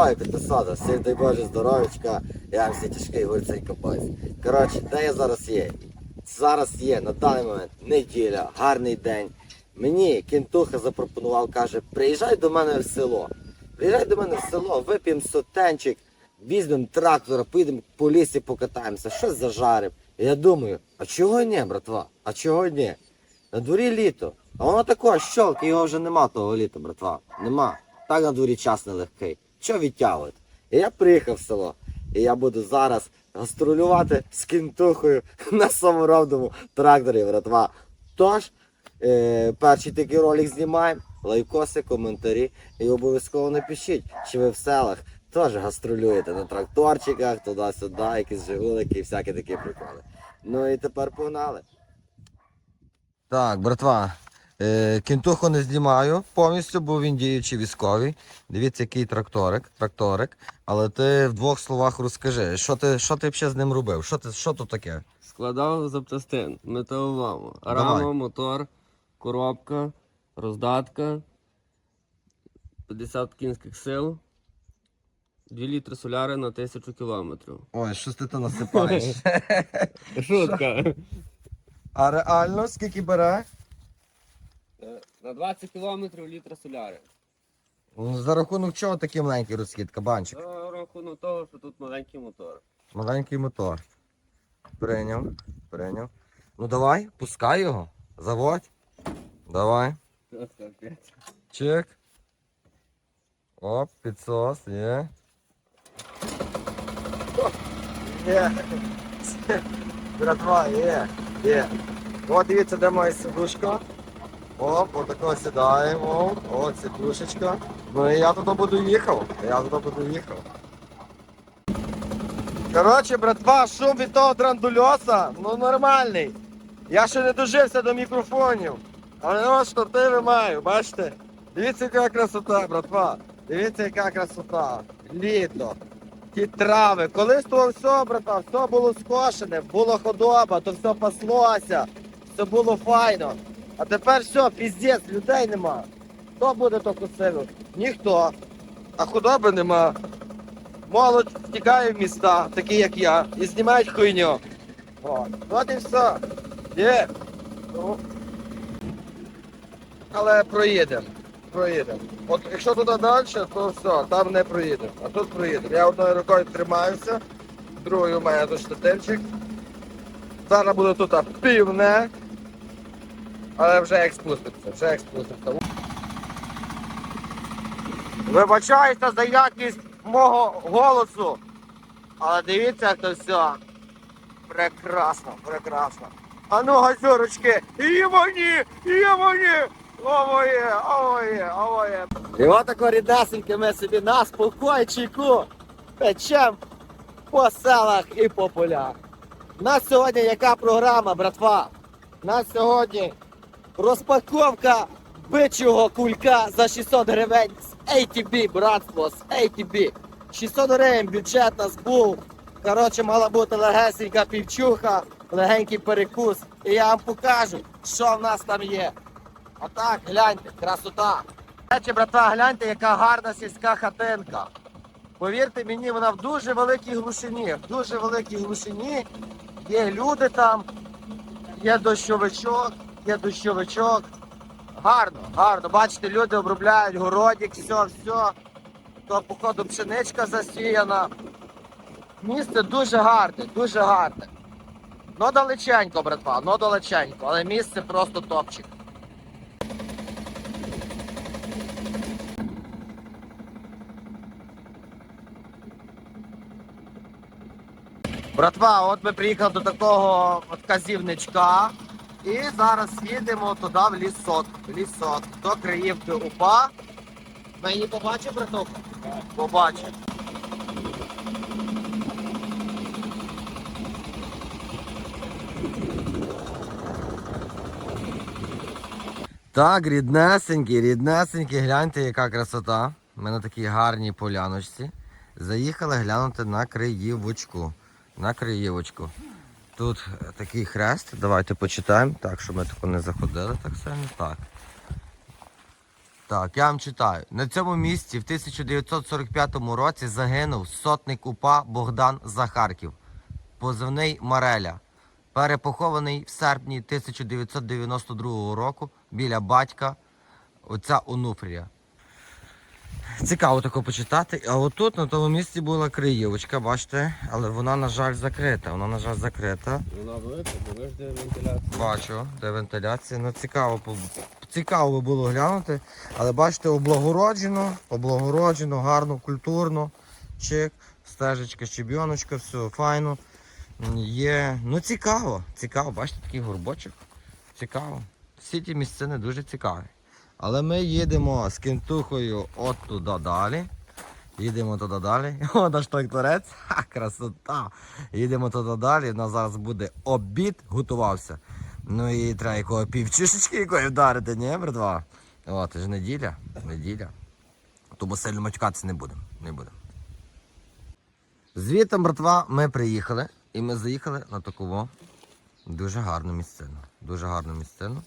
здоров'я, підписати. Всім дай Боже здоров'ячка, я вам всі тяжкий горцей копець. Коротше, де я зараз є? Зараз є на даний момент неділя, гарний день. Мені кінтуха запропонував, каже, приїжджай до мене в село. Приїжджай до мене в село, вип'ємо сотенчик, візьмемо трактора, поїдемо по лісі покатаємося, щось зажаримо. Я думаю, а чого ні, братва? А чого ні? На дворі літо. А воно тако, щолк, його вже нема того літа, братва. Нема. Так на дворі час нелегкий. Що відтягувати? І я приїхав в село. І я буду зараз гастролювати з кінтухою на саморобному тракторі, братва. Тож, е, перший такий ролик знімаємо, лайкоси, коментарі і обов'язково напишіть, чи ви в селах теж гастролюєте на тракторчиках, туди-сюди, якісь жигулики і всякі такі приколи. Ну і тепер погнали. Так, братва, кінтуху не знімаю повністю, бо він діючий військовий. Дивіться, який тракторик, тракторик. Але ти в двох словах розкажи, що ти, що ти ще з ним робив? Що, ти, що тут таке? Складав запчастин, металолому. Давай. Рама, мотор, коробка, роздатка, 50 кінських сил, 2 літри соляри на 1000 кілометрів. Ой, щось ти то насипаєш. Шутка. а реально скільки бере? На 20 кілометрів літра соляри. Ну, За рахунок чого такий маленький розхід, кабанчик? За рахунок того, що тут маленький мотор. Маленький мотор. Прийняв, прийняв. Ну давай, пускай його. Заводь. Давай. Чек. Оп, підсос, є. Є. Братва, є, є. От дивіться, де моя сидушка. Оп, отако сідаємо. От сидушечка. Ну і я туди буду їхав. Я туди буду їхав. Коротше, братва, шум від того драндульоса, ну нормальний. Я ще не дожився до мікрофонів. Але ну, штативи маю, бачите? Дивіться, яка красота, братва. Дивіться, яка красота. Літо. Ті трави. Колись того все, брата, все було скошене, була худоба, то все паслося, все було файно. А тепер все, піздець, людей нема. Хто буде то косив? Ніхто. А худоби нема. Молодь втікає в міста, такі як я, і знімають хуйню. От, от і все. Є. Ну. Але проїдемо. Проїдемо. От якщо туди далі, то все, там не проїдемо. А тут проїдемо. Я одною рукою тримаюся, другою у мене тут. Зараз буде тут півне. Але вже як спуститься, вже як спуститься. Вибачаюся за якість мого голосу. Але дивіться, як то все. Прекрасно, прекрасно. А ну, газюрочки, і мені, і мені. О моє, о моє, о моє. І отако рідесеньке ми собі на спокойчику печем по селах і по полях. У нас сьогодні яка програма, братва? У нас сьогодні розпаковка бичого кулька за 600 гривень з ATB, братство, з ATB. 600 гривень бюджет нас був. Коротше, мала бути легесенька півчуха, легенький перекус. І я вам покажу, що в нас там є. Отак, гляньте, красота. Речі, брата, гляньте, яка гарна сільська хатинка. Повірте мені, вона в дуже великій глушині. В дуже великій глушині. Є люди там, є дощовичок, є дощовичок. Гарно, гарно. Бачите, люди обробляють городик, все, все. То, походу, пшеничка засіяна. Місце дуже гарне, дуже гарне. Ну далеченько, братва, ну далеченько, але місце просто топчик. Братва, от ми приїхали до такого от казівничка. І зараз їдемо туди в лісок. В лісок. До Криївки УПА. Ми її побачив, браток? Побачив. Так, ріднесенькі, ріднесенькі, гляньте, яка красота. Ми на такій гарній поляночці. Заїхали глянути на Криївочку. На Криївочку. Тут е, такий хрест. Давайте почитаємо. Так, щоб ми тако не заходили так сильно. Так. Так, я вам читаю. На цьому місці в 1945 році загинув сотник УПА Богдан Захарків, позивний Мареля, перепохований в серпні 1992 року біля батька отця Онуфрія. Цікаво таке почитати. А отут на тому місці була криївочка, бачите, але вона, на жаль, закрита. Вона, на жаль, закрита. Вона велика, бо ви ж де вентиляція. Бачу, де вентиляція. Ну цікаво, цікаво би було глянути. Але бачите, облагороджено, облагороджено, гарно, культурно. Чик, стежечка, щебіночка, все файно. Є. Ну цікаво, цікаво, бачите, такий горбочок. Цікаво. Всі ті місцини дуже цікаві. Але ми їдемо з кентухою от туди далі. Їдемо туди далі. О, наш тракторець. Ха, красота. Їдемо туди далі. У нас зараз буде обід готувався. Ну і треба якого півчишечки якої вдарити, ні, братва? О, це ж неділя. Неділя. Тому сильно матюкатися не будемо. Не будемо. Звідти, братва, ми приїхали і ми заїхали на таку дуже гарну місцину. Дуже гарну місцину.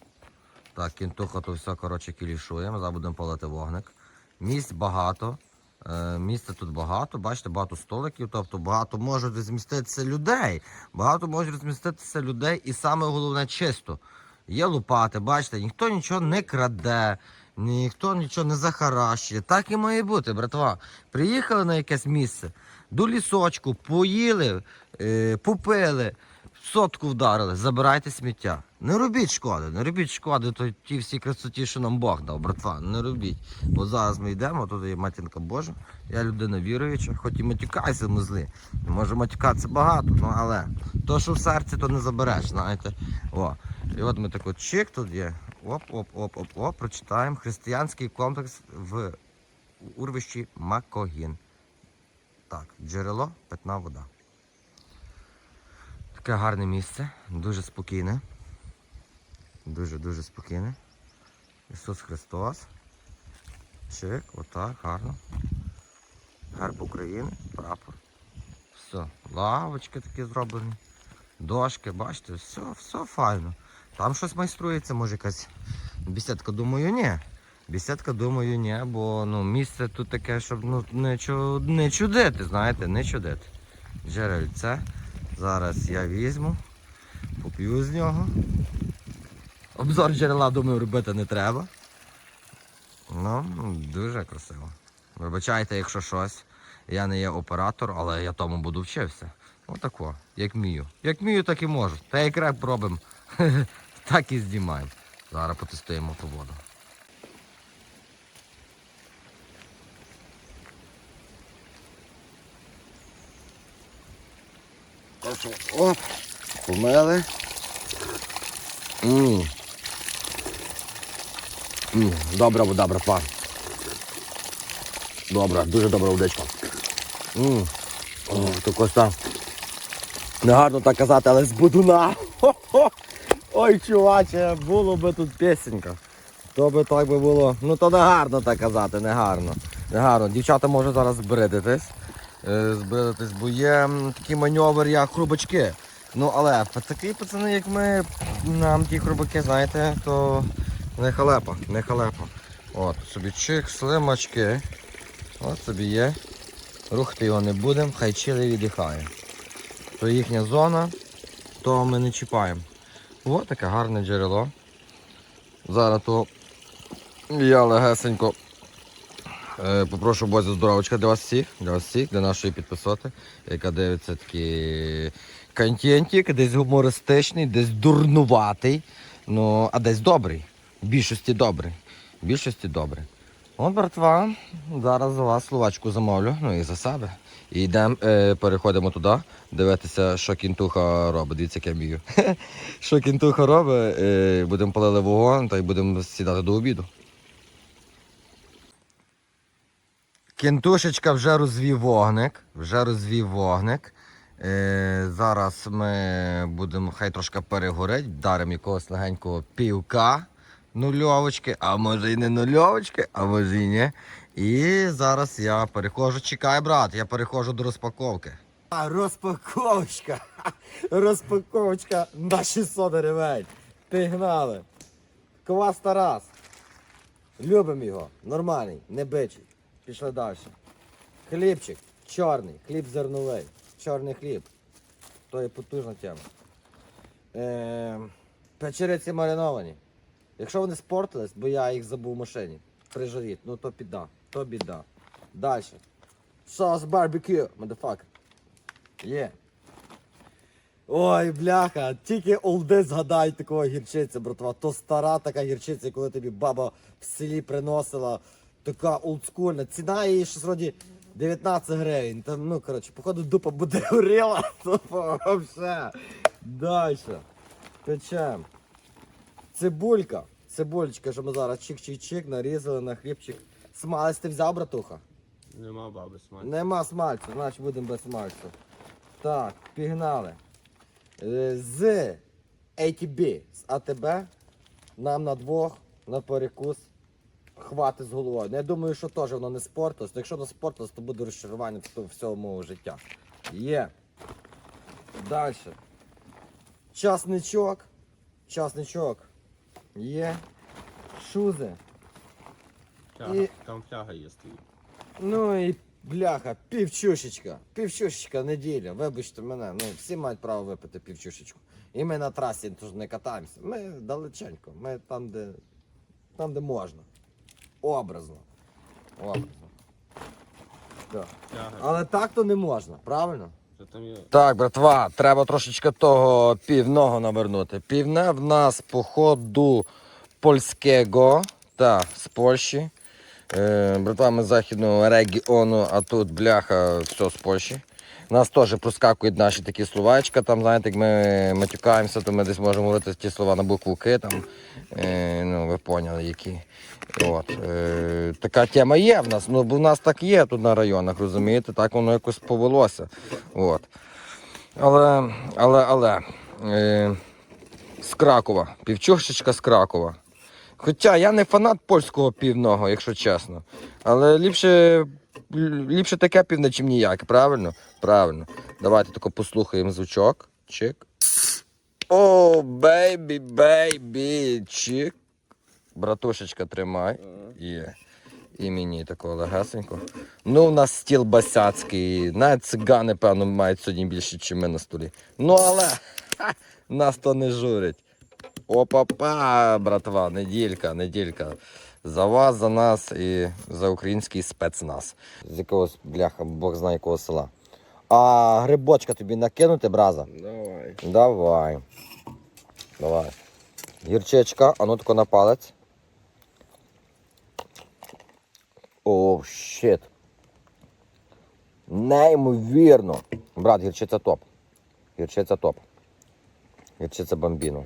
Так, кінтуха то все, коротше, кілішує. Ми зараз будемо палити вогник. Місць багато. Е, місця тут багато, бачите, багато столиків, тобто багато може розміститися людей. Багато може розміститися людей, і саме головне чисто. Є лопати, бачите, ніхто нічого не краде, ніхто нічого не захаращує. Так і має бути, братва. Приїхали на якесь місце, до лісочку, поїли, е, попили, сотку вдарили, забирайте сміття. Не робіть шкоди, не робіть шкоди, то ті всі красоті, що нам Бог дав, братва, не робіть. Бо зараз ми йдемо, тут є матінка Божа, я людина віруюча, хоч і матюкайся ми злі. Може матюкатися багато, ну але то, що в серці, то не забереш, знаєте. О. І от ми так от чик тут є. Оп, оп, оп, оп, оп, прочитаємо. Християнський комплекс в урвищі Макогін. Так, джерело, питна вода. Таке гарне місце, дуже спокійне. Дуже-дуже спокійне. Ісус Христос. Чик, отак, гарно. Герб України, прапор. Все, лавочки такі зроблені. Дошки, бачите, все, все файно. Там щось майструється, може якась бесідка, думаю, ні. Бесідка, думаю, ні, бо ну, місце тут таке, щоб ну, не чудити, знаєте, не чудити. Джерельце. Зараз я візьму, поп'ю з нього. Обзор джерела, думаю, робити не треба. Ну, дуже красиво. Вибачайте, якщо щось. Я не є оператор, але я тому буду вчився. Отако, як вмію. Як вмію, так і можу. Та як реп робимо, так і знімаємо. Зараз потестуємо ту воду. Оп, помили. М. М, Добра вода, братва. Добра, дуже добра водичка. М. О, то коста. Негарно так казати, але з будуна. Ой, чуваче, було би тут пісенька. То би так би було. Ну то не гарно так казати, не гарно. Не гарно. Дівчата можуть зараз збридитись. Е, збридитись, бо є такий маневр, як хрубачки. Ну але такі пацани, як ми, нам ті хрубаки, знаєте, то не халепа, не халепа. От, собі чик, слимачки. От собі є. Рухати його не будемо, хай чили віддихає. То їхня зона, то ми не чіпаємо. Ось таке гарне джерело. Зараз то я легесенько попрошу Бозі здоровочка для вас всіх, для вас всіх, для нашої підписоти, яка дивиться такий контентик, десь гумористичний, десь дурнуватий, ну, а десь добрий. В більшості добрий. В більшості добрий. От, братва, зараз за вас словачку замовлю, ну і за себе. І йдемо, е, переходимо туди, дивитися, що кінтуха робить. Дивіться, як я вмію. що кінтуха робить, е, будемо палили вогонь та й будемо сідати до обіду. Кінтушечка вже розвів вогник. Вже розвів вогник. Е, зараз ми будемо, хай трошки перегорить, вдаримо якогось легенького півка нульовочки, а може і не нульовочки, а може і ні. І зараз я переходжу. Чекай, брат, я переходжу до розпаковки. А, розпаковочка. Розпаковочка на 600 гривень. Пігнали. Квас Тарас. Любимо його. Нормальний, не бичий. Пішли далі. Хлібчик чорний, хліб зерновий. Чорний хліб. То є потужна тема. Е, печериці мариновані. Якщо вони спортились, бо я їх забув в машині, прижаріть, ну то біда, то біда. Далі. Сос барбекю, мадафак. Є. Ой, бляха, тільки олди згадай такого гірчиця, братва. То стара така гірчиця, коли тобі баба в селі приносила, така олдскульна. Ціна її щось вроді 19 гривень. Там, ну, коротше, походу дупа буде горіла. Тупо вообще. Дальше. Печем. Цибулька. Цибулечка, що ми зараз чик-чик-чик, нарізали на хлібчик. Смалець ти взяв, братуха? Нема баби смачно. Нема смальцю, значить будемо без смальцю. Так, пігнали. Е, З ATB, з АТБ нам на двох на перекус хватить з головою. Ну, я думаю, що теж воно не спортилось. Ну, Якщо не спортилось, то буде розчарування всього мого життя. Є. Далі. Часничок. Часничок. Є. Шузи. Фляга. І- Там фляга є стоїть. Ну і бляха, півчушечка. Півчушечка неділя. Вибачте мене. Ну, всі мають право випити півчушечку. І ми на трасі тож не катаємося. Ми далеченько. Ми там, де, там, де можна. Образно. Образно. Фляга. Але так то не можна, правильно? Так, братва, треба трошечки того півного навернути. Півне в нас походу польського, та, з Польщі. Е, братва, ми з західного регіону, а тут бляха, все з Польщі. Нас теж проскакують наші такі словечка, там, знаєте, як ми матюкаємося, то ми десь можемо говорити ті слова на букву К, там, е, ну, ви поняли, які. От, е, така тема є в нас, ну, бо в нас так є тут на районах, розумієте, так воно якось повелося. От. Але, але, але, е, з Кракова, півчушечка з Кракова. Хоча я не фанат польського півного, якщо чесно. Але ліпше, ліпше таке півне, чим ніяке, правильно? Правильно. Давайте тако послухаємо звучок. Чик. О, бейбі, бейбі, чик. Братушечка, тримай. Є. І мені такого легесенько. Ну, у нас стіл басяцький. Навіть цигани, певно, мають сьогодні більше, ніж ми на столі. Ну, але ха, нас то не журить. Опа-па, братва, неділька, неділька. За вас, за нас і за український спецназ. З якогось бляха, Бог знає якого села. А грибочка тобі накинути, браза? Давай. Давай. Давай. Гірчичка, а ну тако на палець. О, щит. Неймовірно. Брат, гірчиця топ. Гірчиця топ. Гірчиця бомбіно.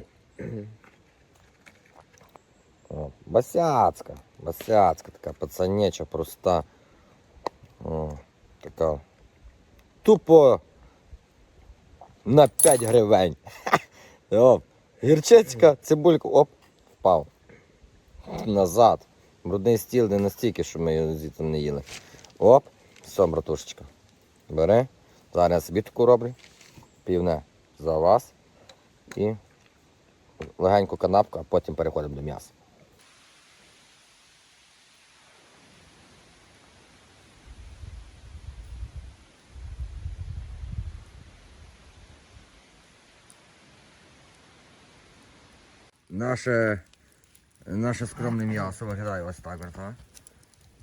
Басяцька. Басяцька така пацанеча проста. Така. Тупо на 5 гривень. Оп. Гірчицька, цибулька, оп, впав. Назад. Брудний стіл не настільки, що ми його звідти не їли. Оп, все, братушечка. Бери. Зараз я собі таку роблю. Півне за вас. І легеньку канапку, а потім переходимо до м'яса. Наше, наше скромне м'ясо виглядає ось так, братва.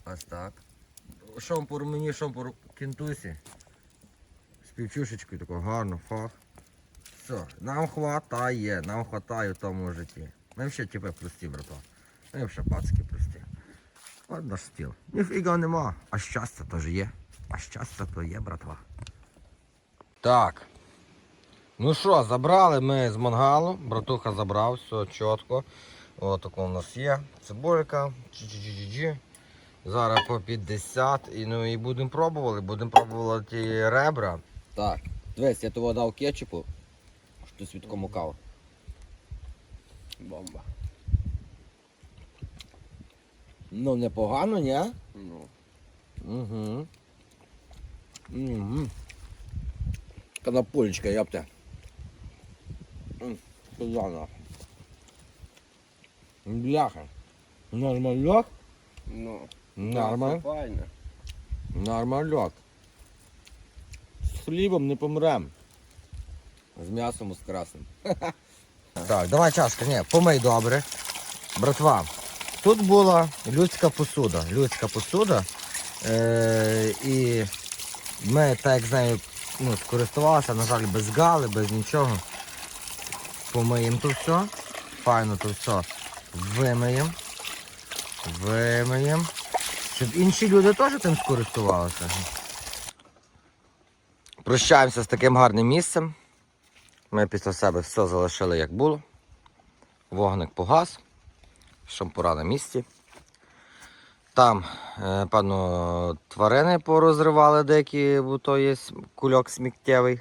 Ось так. Шомпур мені, шомпур кінтусі. З півчушечкою тако гарно, фах. Все, нам хватає, нам хватає в тому житті. Ми ще типи прості, братва. Ми ще пацки прості. От наш стіл. Ніфіга нема. А щастя теж є. А щастя то є, братва. Так. Ну що, забрали ми з мангалу, братуха забрав, все чітко. Ось тако у нас є. Цибулька, чи-чи-чи-чи. Зараз по 50 і, ну, і будемо пробувати, будемо пробувати ті ребра. Так, дивись, я того дав кетчупу, що свідко мукав. Бомба. Ну, непогано, ні? Ну. Угу. Угу. Канапулечка, япте. Сюда нахуй. Бляха. Нормальок? Ну. Нормаль. Файно. Нормальок. З хлібом не помрем. З м'ясом і з красним. Так, давай чашка, ні, помий добре. Братва, тут була людська посуда. Людська посуда. Е- і ми так як з нею ну, скористувалися, на жаль, без гали, без нічого. Помиємо то все. Файно то все. Вимиємо. Вимиємо. Щоб інші люди теж тим скористувалися. Прощаємося з таким гарним місцем. Ми після себе все залишили як було. Вогник погас, шампура на місці. Там, е, певно, тварини порозривали деякі, бо то є кульок сміттєвий.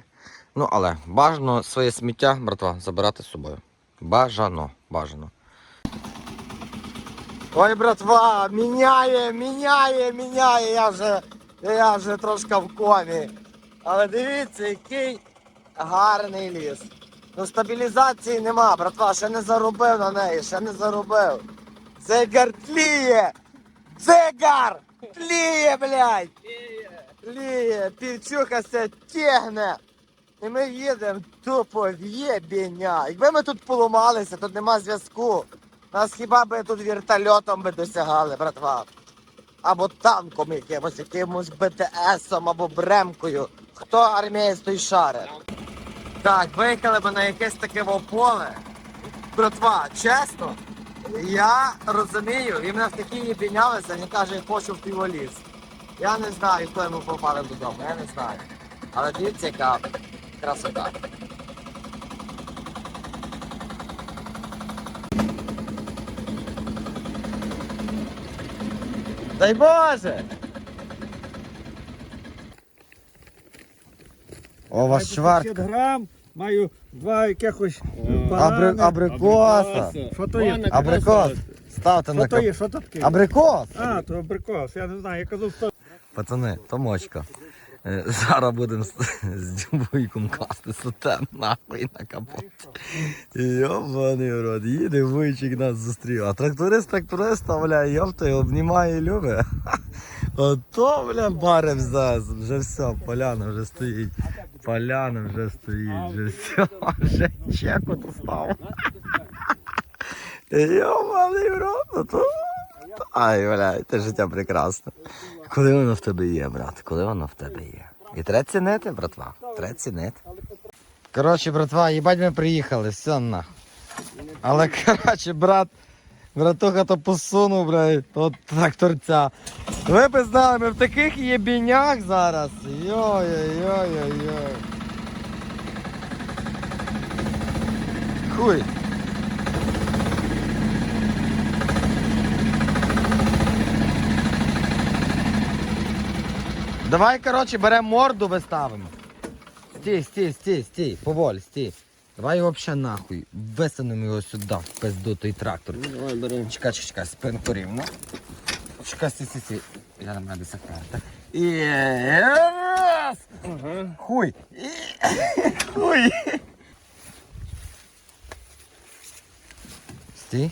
Ну, але бажано своє сміття, братва, забирати з собою. Бажано, бажано. Ой, братва, міняє, міняє, міняє. Я вже, я вже трошки в комі. Але дивіться, який гарний ліс. Ну стабілізації нема, братва, ще не заробив на неї, ще не заробив. Цигар тліє! Цигар! Тліє, блядь! Тліє, півчуха се тягне. І ми їдемо тупо в єбіня. Якби ми тут поламалися, тут нема зв'язку. Нас хіба би тут вертольотом би досягали, братва. Або танком якимось, якимось БТСом або бремкою. Хто армієць, той шаре. Так, виїхали би на якесь таке во поле. Братва, чесно, я розумію, і мене в такі їбінялися, він каже, я хочу в піволіс. Я не знаю, хто йому попали додому, я не знаю. Але дивіться, яка красота. Дай Боже! О, ваш 50 грам, маю два якихось банани. Абри, абрикоса. Що то є? Абрикос. Ставте на Що то кап... Що то таке? Абрикос! А, то абрикос, я не знаю, я казав, що Пацани, то мочка. Е, Зараз будемо з, дюбуйком класти сутен нахуй на капот. Йобаний рот, їде вуйчик нас зустрів. А тракторист тракториста, бля, йопта, обнімає і любить. Ото, бля, барем зараз. Вже все, поляна вже стоїть. Поляна вже стоїть, вже все, вже чеку достав. Йобаний рот, ну то... Ай, бля, це життя прекрасне. Коли воно в тебе є, брат, коли воно в тебе є. І треба цінити, братва. Треба цінити. Коротше, братва, їбать ми приїхали, все на. Але коротше, брат, братуха то посунув, блядь, от тракторця. Ви б знали, ми в таких єбінях зараз. Йой-йой-йой-йой. Хуй. Давай, коротше, беремо морду, виставимо. Стій, стій, стій, стій, поволі, стій. Давай його взагалі нахуй. Висунемо його сюди, в пизду той трактор. Давай бери. Чекай, чекай, чекай, спинку рівно. Чекай, стій, стій, стій. Я на мене десакарта. І раз. Хуй. І... Хуй. Стій.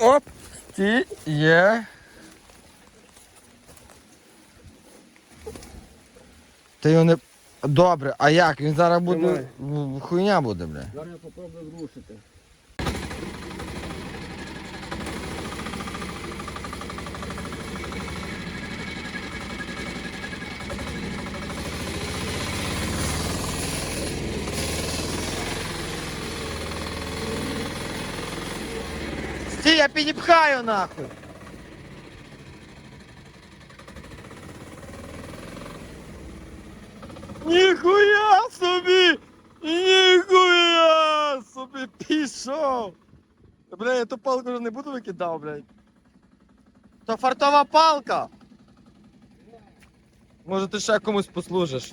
Оп. Стій. Є. Ти його не. Добре, а як? Він зараз буде. Хуйня буде, бля. Зараз я попробую зрушити. Стій, я підіпхаю нахуй. Ніхуя собі! Ніхуя собі пішов! Бля, я ту палку вже не буду викидав, блядь. То фартова палка. Може ти ще комусь послужиш.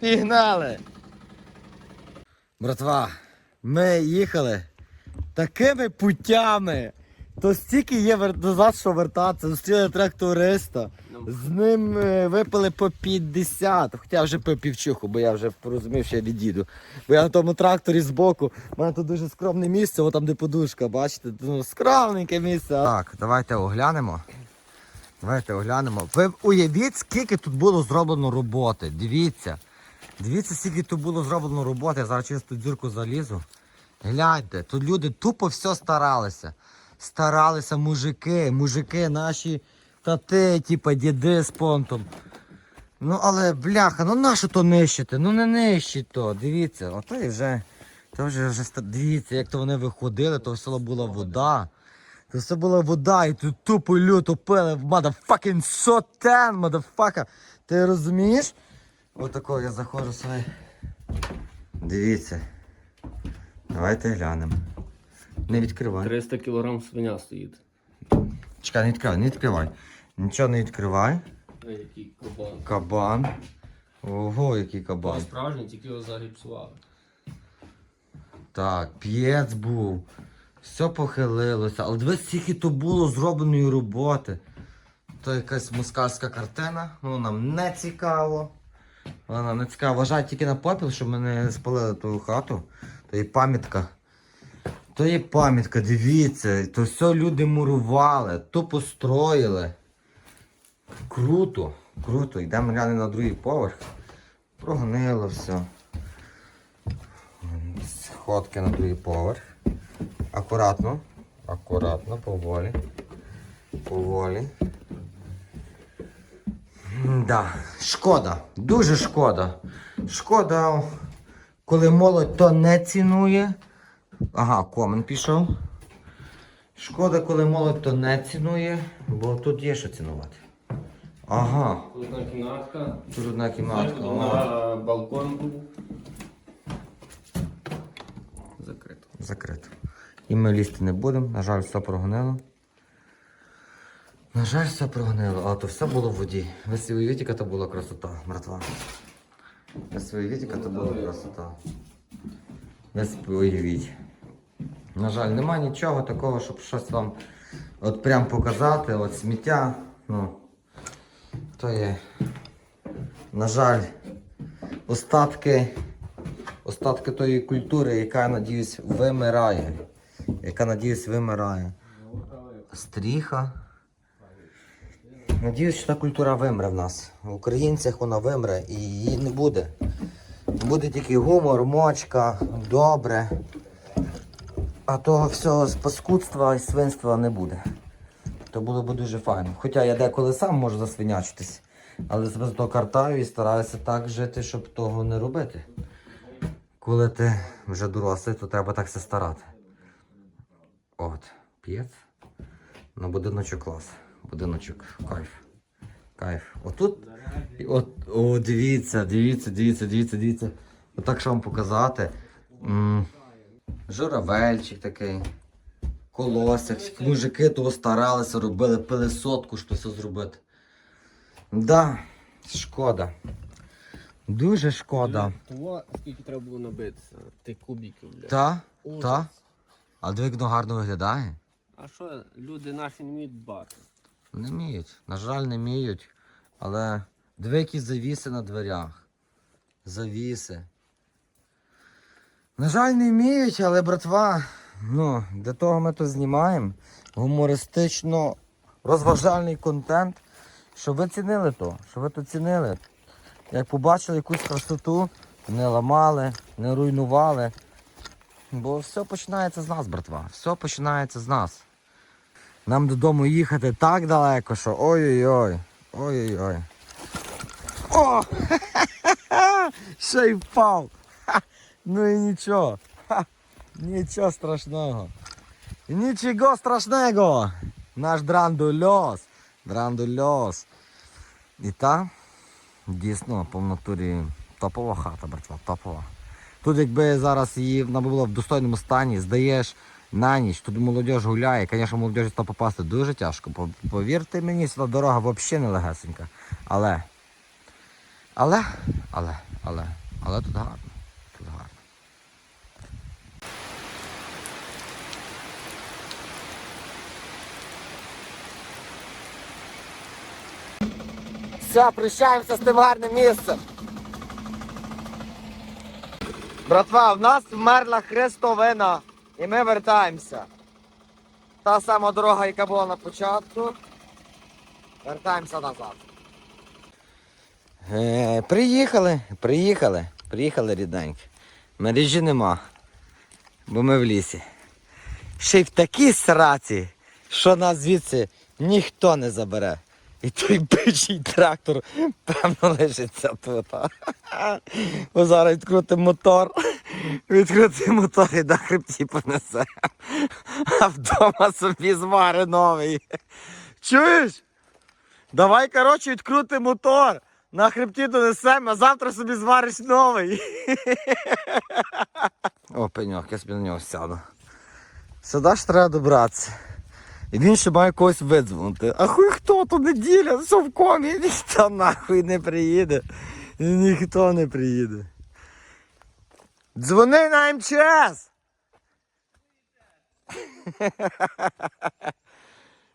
Пігнали! Братва, ми їхали такими путями, То стільки є вер... назад, що вертатися. Зустріли тракториста. З ним е, випили по 50. Хоча вже пив півчуху, бо я вже порозумів, що я від'їду. Бо я на тому тракторі збоку. У мене тут дуже скромне місце, от там де подушка, бачите? Ну, скромненьке місце. Так, давайте оглянемо. Давайте оглянемо. Ви уявіть, скільки тут було зроблено роботи. Дивіться. Дивіться, скільки тут було зроблено роботи. Я зараз через ту дзюрку залізу. Гляньте, тут люди тупо все старалися. Старалися мужики, мужики наші тати, типа діди з понтом. Ну але бляха, ну нащо то нищити? Ну не нищить то. Дивіться, ото і вже. То вже, вже дивіться, як то вони виходили, то все була вода. То все була вода, і тут тупо люто пили в motherfucking сотен, motherfucker. Ти розумієш? Отако я заходжу собі. Дивіться. Давайте глянемо. Не відкривай. 300 кг свиня стоїть. Чекай, не відкривай, не відкривай. Нічого не відкривай. Який кабан. Кабан. Ого, який кабан. Справжній, тільки його загіпсували. Так, п'єц був. Все похилилося. Але дивись, скільки то було зробленої роботи. То якась москальська картина, ну нам не цікаво. Вона нам не цікаво. Вважай тільки на попіл, щоб ми не спалили ту хату. То є пам'ятка. То є пам'ятка, дивіться. То все люди мурували, то построїли. Круто, круто. Йдемо глянемо на другий поверх. Прогнило все. Сходки на другий поверх. Акуратно. Акуратно, поволі. Поволі. Да, шкода, дуже шкода. Шкода, коли молодь то не цінує. Ага, комен пішов. Шкода, коли молодь то не цінує, бо тут є що цінувати. Ага, Тут Одна кімнатка. тут одна кімнатка. На балкон був. Закрито. Закрито. І ми лізти не будемо. На жаль, все прогонило. На жаль, все прогонило, але то все було в воді. Ви собі уявіть, яка то була красота, братва. Ви собі уявіть, яка то була красота. Ви собі уявіть. На жаль, нема нічого такого, щоб щось вам от прям показати, от сміття. Ну, то є, на жаль, остатки остатки тої культури, яка, я надіюсь, вимирає. Яка, надіюсь, вимирає. Стріха. Надіюсь, що та культура вимре в нас. В українцях вона вимре і її не буде. Буде тільки гумор, мочка, добре. А того всього паскудства і свинства не буде. То було б дуже файно. Хоча я деколи сам можу засвинячитись, але себе зато картаю і стараюся так жити, щоб того не робити. Коли ти вже дорослий, то треба так все старати. От, п'єць. На будиночок клас. Будиночок, кайф. Кайф. Отут. От, о, дивіться, дивіться, дивіться, дивіться, дивіться. Отак що вам показати. М, Журавельчик такий. Колосик. Мужики того старалися, робили, пили сотку, щоб все зробити. Да, шкода. Дуже шкода. Того, скільки треба було набитися, ти кубиків, бля. Та? Ужас. Та? А диви, як воно гарно виглядає. А що, люди наші не вміють дбати? Не вміють. На жаль, не вміють. Але диви, які завіси на дверях. Завіси. На жаль, не вміють, але братва, ну, для того ми то знімаємо. Гумористично розважальний контент. Щоб ви цінили то, щоб ви то цінили. Як побачили якусь красоту, не ламали, не руйнували. Бо все починається з нас, братва. Все починається з нас. Нам додому їхати так далеко, що ой-ой-ой. Ой-ой-ой. О! Ще й впав. Ну і нічого. Ха! Нічого страшного. Нічого страшного. Наш драндульос. Драндульос. І та дійсно по натурі топова хата, братва, топова. Тут якби зараз її вона була в достойному стані, здаєш на ніч, тут молодь гуляє. Звісно, молодіжі туди попасти дуже тяжко. Повірте мені, сюди дорога взагалі не легесенька. Але, але, але, але, але тут гарно. Тут гарно. Все, прощаємося з тим гарним місцем. Братва, в нас вмерла хрестовина, і ми вертаємося. Та сама дорога, яка була на початку. Вертаємося назад. Е, приїхали, приїхали, приїхали рідненькі. Мережі нема, бо ми в лісі. Ще й в такій сраці, що нас звідси ніхто не забере. І той бичий трактор, певно, лишиться тут. Бо зараз відкрутимо мотор, відкрутимо мотор і на хребті понесе. А вдома собі звари новий. Чуєш? Давай, коротше, відкрути мотор. На хребті донесемо, а завтра собі звариш новий. О, пеньок, я собі на нього сяду. Сюди ж треба добратися. І він ще має когось видзвонити. А хуй хто то неділя, все в комі, ніхто нахуй не приїде. Ніхто не приїде. Дзвони на МЧС!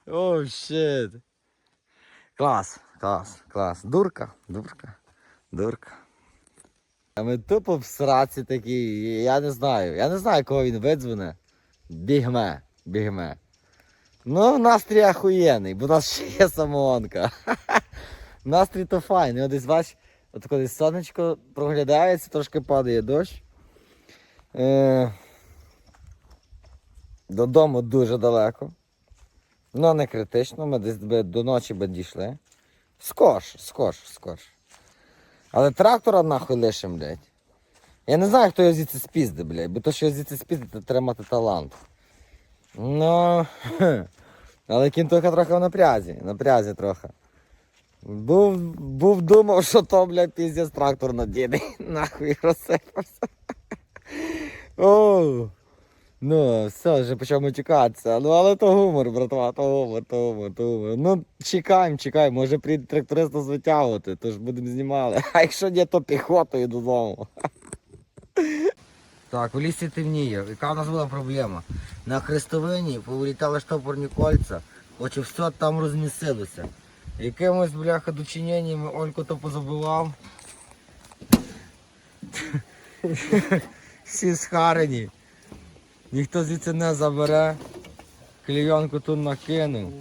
О, щит. Клас, клас, клас. Дурка, дурка, дурка. А ми тупо в сраці такі, я не знаю. Я не знаю, кого він видзвоне. Бігме, бігме. Ну, настрій ахуєнний, бо у нас ще є самоонка. Настрій то файний. От десь бач, от коли сонечко проглядається, трошки падає дощ. Е... Додому дуже далеко. Ну, не критично, ми десь би до ночі би дійшли. Скорш, скорш, скорш. Але трактора нахуй лишим, блядь. Я не знаю, хто його звідси спізде, блядь, бо то, що його звідси спізде, то треба талант. Ну, але кінтуха трохи в напрязі, напрязі трохи. Був, був думав, що то, блядь, піздець трактор надійний. Нахуй розсипався. Ну, все, вже почав матюкатися. Ну, але то гумор, братва, то гумор, то гумор, то гумор. Ну, чекаємо, чекаємо, може прийде тракторист нас витягувати, то ж будемо знімали. А якщо ні, то піхотою додому. Так, у лісі темніє. Яка в нас була проблема? На хрестовині повилітали штопорні кольця, очі все там розмісилося. Якимось, бляха, дочиненнями Ольку то позабивав. Всі схарені. Ніхто звідси не забере. Клійонку тут накинув.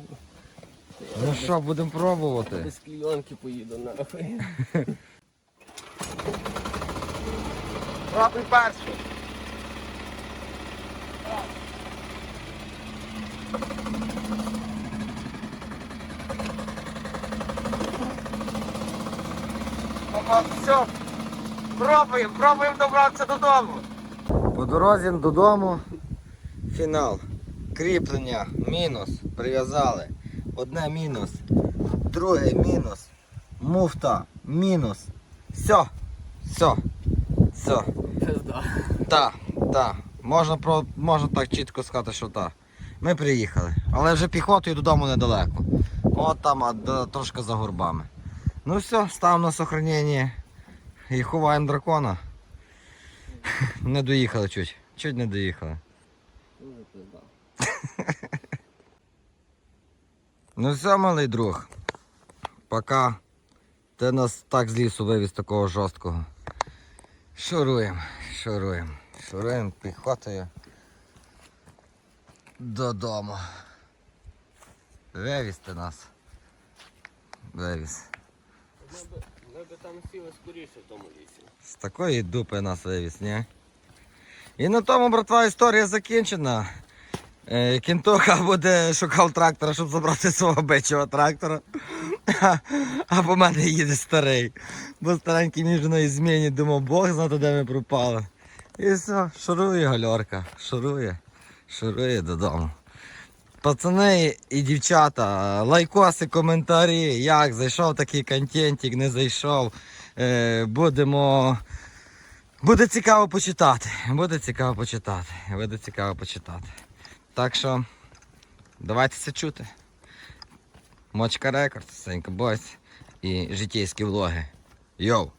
Ну що, будемо пробувати. Без клійонки поїду нахуй. Пробуй перший. Опа, все. Пробуємо, пробуємо добратися додому. По дорозі додому фінал. Кріплення мінус. Прив'язали. Одне мінус. Друге мінус. Муфта мінус. Все. Все. Все. Пизда. Так, так. Можна, про, можна так чітко сказати, що так. Ми приїхали. Але вже піхотою додому недалеко. От там, а, д- трошки за горбами. Ну все, ставимо на сохранення і ховаємо дракона. Не доїхали чуть. Чуть не доїхали. Ну все, малий друг. Пока. Ти нас так з лісу вивіз такого жорсткого. Шуруємо, шуруємо. Шуруємо піхотою. Додому. Вивіз ти нас. Вивіз. Ми би, там сіли скоріше в тому лісі. З такої дупи нас вивіз, ні? І на тому, братва, історія закінчена. Е, Кінтоха буде шукав трактора, щоб забрати свого бичого трактора. А, а по мене їде старий. Бо старенький між мною зміні думав, Бог знає, де ми пропали. І все, шурує гальорка, шурує, шурує додому. Пацани і дівчата, лайкоси, коментарі, як зайшов такий контентик, не зайшов. Е, будемо. Буде цікаво почитати. Буде цікаво почитати. Буде цікаво почитати. Так що давайтеся чути. Мочка Рекорд, Сенька Бойс і житейські влоги. Йоу!